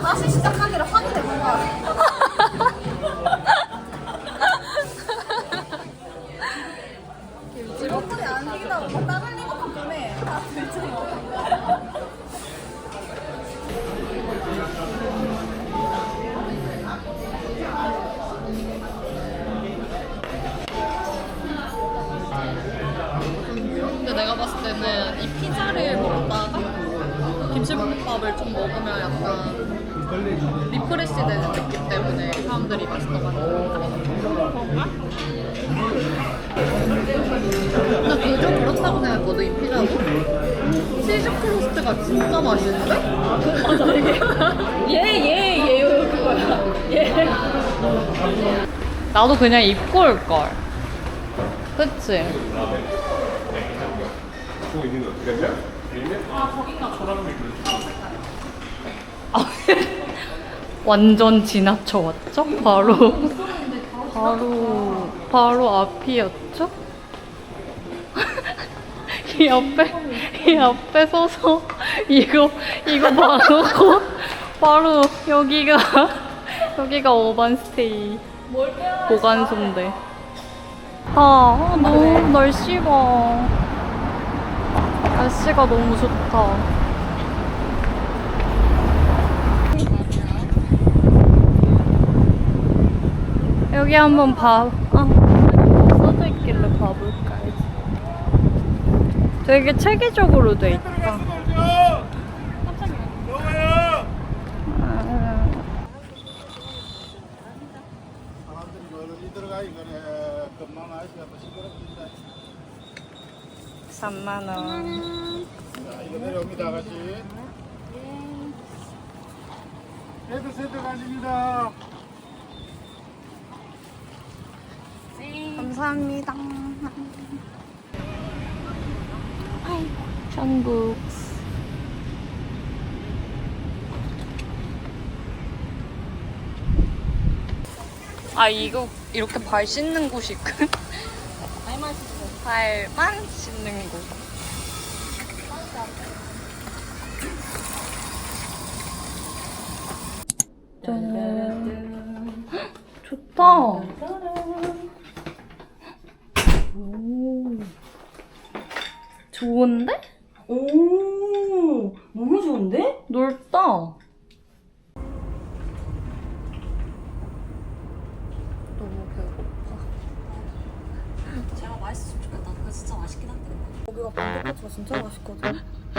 다시 시작하기를 확인해 봐봐. 리버풀이 아니라고 뭐 다른 리버풀 보내. 다 들죠. 근데 내가 봤을 때는 이 피자를 먹다가 김치볶음밥을 좀 먹으면 약간 리프레시 되는 느낌 때문에 사람들이 맛있다고 하는 그런가? 나 개인적으로 그렇다고 생각했거든 이 피자도 치즈 크로스트가 진짜 맛있는데? 맞아 얘얘얘 얘 그거야 얘 나도 그냥 입고 올걸 그치? 아, 완전 지나쳐 왔죠? 바로 바로 바로 앞이었죠? 이 앞에 이 앞에 서서 이거 이거 봐놓고 바로 여기가 여기가 어반 스테이 보관소인데 아, 아 너무 날씨가 날씨가 너무 좋다. 여기 한번 봐. 아, 뭐 써져 있길래 봐볼까. 되게 체계적으로 돼 있다. 아. 3만 원. 자, 이거 내려옵니다, 아가씨. 헤드 세트 가십니다. 감사합니다. 한국. 아 이거 이렇게 발 씻는 곳이 있군. 발만 씻어. 발만 씻는 곳. 짠. 좋다. 오. 좋은데? 오, 너무 좋은데? 넓다. 너무 배고파. 제가 맛있으면 좋겠다. 그거 진짜 맛있긴 한데. 여기가 반대파트가 진짜 맛있거든.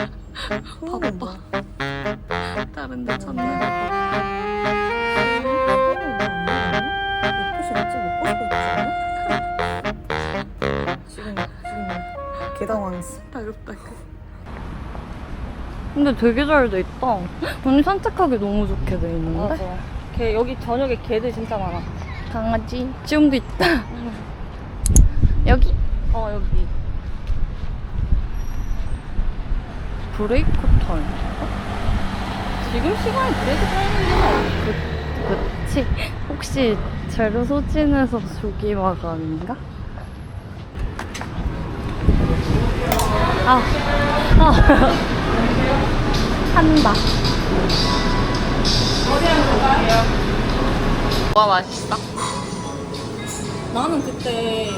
바빠. 다른 데 찾느 당황했어. 따급따급. 근데 되게 잘 돼 있다. 언니 산책하기 너무 좋게 돼 있는데? 개 여기 저녁에 개들 진짜 많아. 강아지. 지금도 있다. 여기? 어 여기. 브레이크 타임. 지금 시간이 브레이크 타임인데. 그치. 혹시 제로 소진에서 조기 마감인가? 아, 아. 한다. 뭐가 맛있어? 나는 그때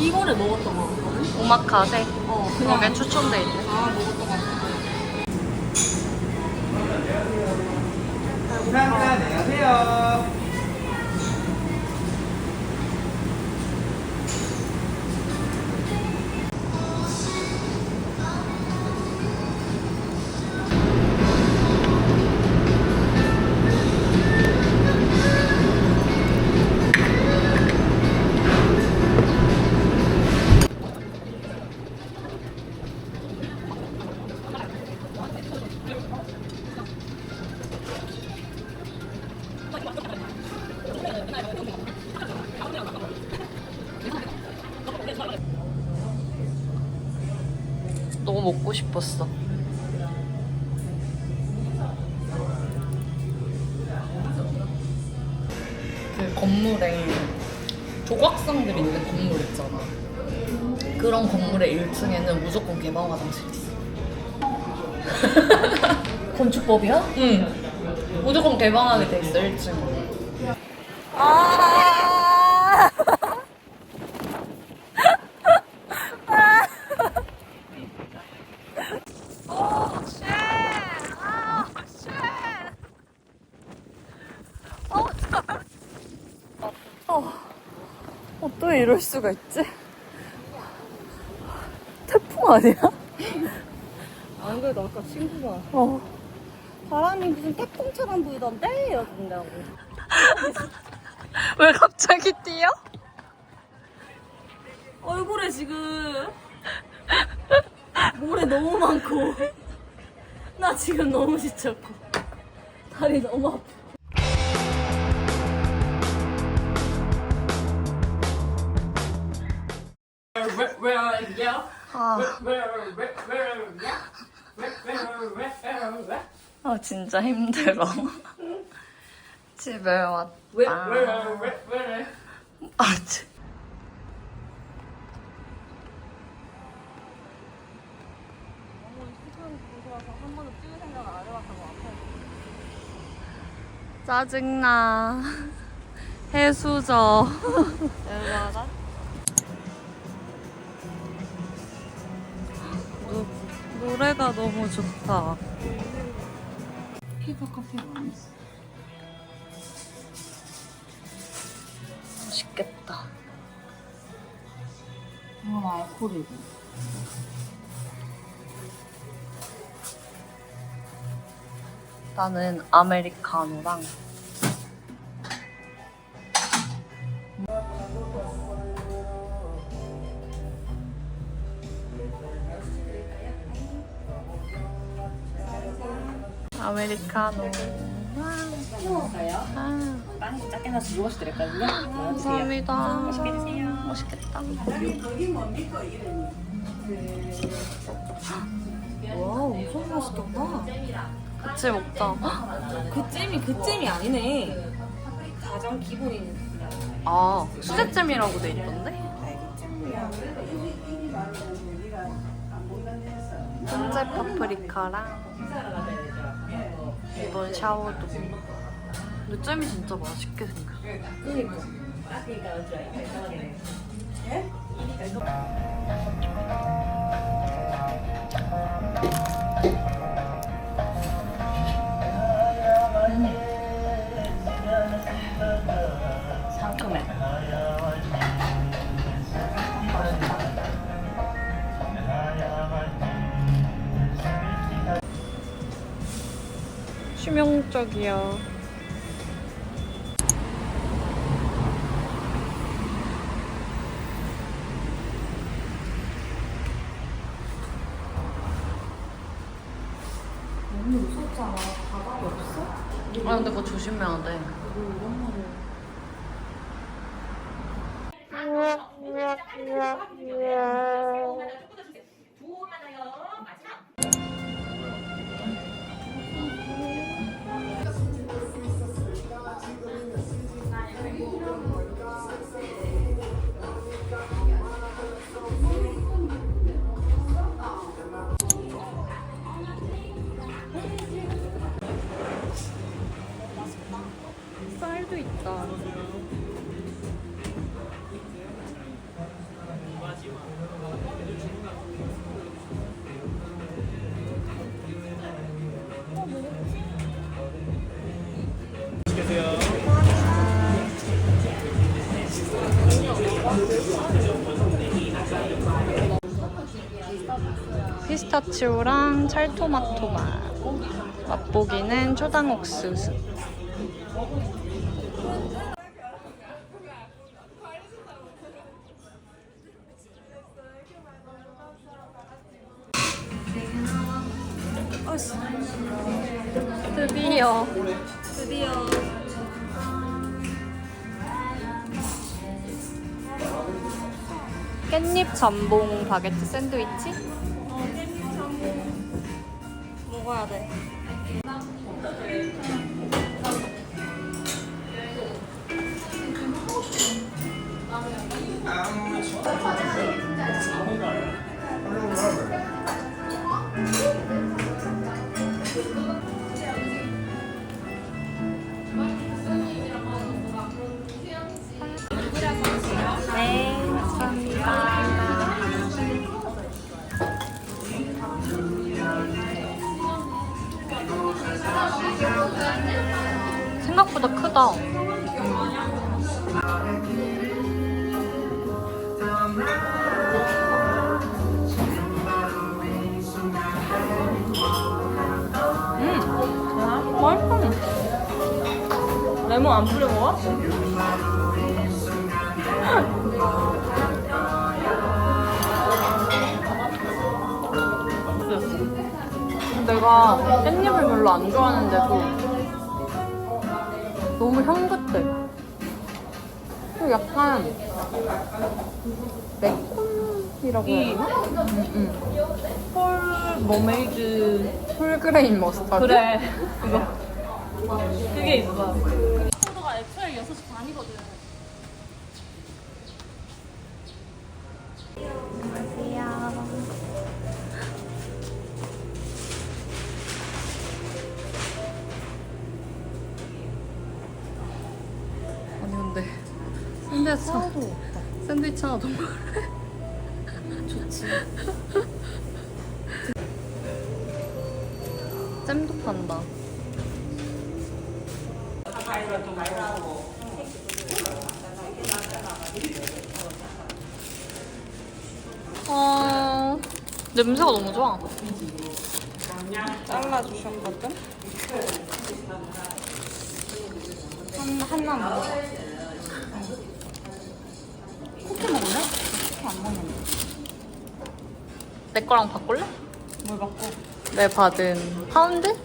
이거를 먹었던 거 같거든. 오마카세. 어 그냥 거기에 추천돼 있네. 아 먹었던 거 같아. 감사합니다. 안녕하세요. 너무 먹고 싶었어. 그 건물에 조각상들이 있는 건물 있잖아. 그런 건물의 1층에는 무조건 개방 화장실 있어. 건축법이야? 응. 무조건 개방하게 돼 있어 1층. 아. 오, 쉣. 아, 쉣. 어, 참. 어, 어떻게 이럴 수가 있지? 태풍 아니야? 안 그래도 아까 친구가 어. 바람이 무슨 태풍처럼 부이던데? 이러던데 왜 갑자기 뛰어? 얼굴에 지금 모래 너무 많고 나 지금 너무 지쳤고 다리 너무 아파 아 진짜 힘들어. 집에 왔다. 아, 진- 짜증나. 해수저. 얼마나? 노래가 너무 좋다. 피부 커피 많이 맛있겠다. 이건 알코올이고 나는 아메리카노랑 아메리카노. 아, 빵이 작게 나서 무엇이 드렸거든요 감사합니다. 맛있게 드세요 맛있겠다. 와 엄청 맛있겠다 같이 먹자. 그 잼이 그 잼이 아니네 가장 기본인 아, 수제잼이라고 돼 있던데? 훈제 파프리카랑 이번 샤워도. 근데 잼이 진짜 맛있게 생겼어. 그니까 상 치명적이야. 너무 무섭잖아 바닥이 없어? 아, 근데 그거 조심해야 돼. 피스타치오랑 찰토마토 맛. 맛보기는 초당 옥수수. 드디어 드디어 깻잎 잠봉 바게트 샌드위치? 먹어야 돼. 네, 레몬 안 뿌려 먹어? 내가 깻잎을 별로 안 좋아하는데도 너무 향긋해. 그리고 약간 매콤이라고 해야 되나? 응, 응. 폴 머메이드 풀그레인 머스타드? 그래 그거 그게 있어. 애초에 6시 반이거든. 아니 근데 샌드위치 하나도 샌드위치 하나 더 먹을래? 좋지. 잼도 판다. 어... 냄새가 너무 좋아 잘라주셨거든. 한 하나 먹어. 쿠키 먹을래? 쿠키 안 먹는데. 내 거랑 바꿀래? 뭘 바꿔? 내 받은 파운드?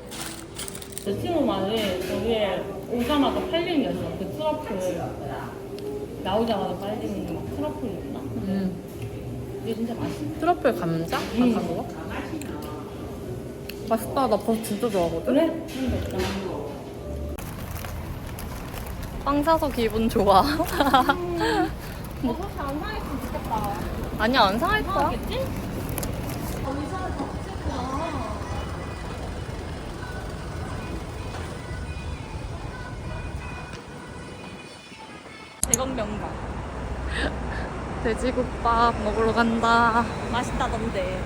그 친구 말에 거기에 오자마자 팔리는 게 있어. 그 트러플 나오자마자 팔리는 막 트러플 있나? 음. 이게 진짜 맛있어. 트러플 감자? 감자 먹어? 맛있다. 나 버섯 진짜 좋아하거든. 그래? 빵 사서 기분 좋아. 뭐 그렇게 안 상했으면 좋겠다. 아니야, 안 상할 거야. 겠지 돼지국밥 먹으러 간다. 맛있다던데.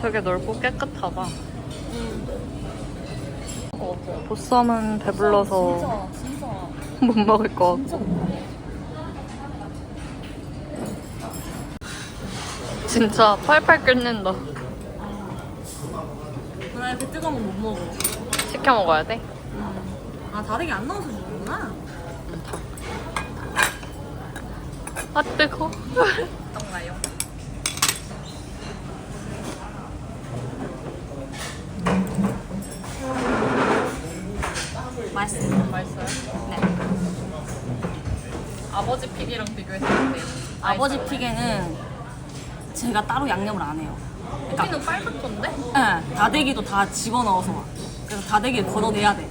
되게 넓고 깨끗하다. 보쌈은 배불러서 진짜 진짜 못 먹을 것 같고. 진짜 팔팔 끓는다. 나 이렇게 뜨거우면 못 먹어. 시켜 먹어야 돼? 아 다르게 안 넣어서 주는구나. 아, 뜨거. 어떤가요? 맛있어요. 맛있어요? 네. 아버지 픽이랑 비교했을 때. 아버지 픽에는 제가 따로 양념을 안 해요. 그러니까 여기는 빨갛던데? 네, 다대기도 다 집어넣어서 와. 그래서 다대기를 걷어내야 돼.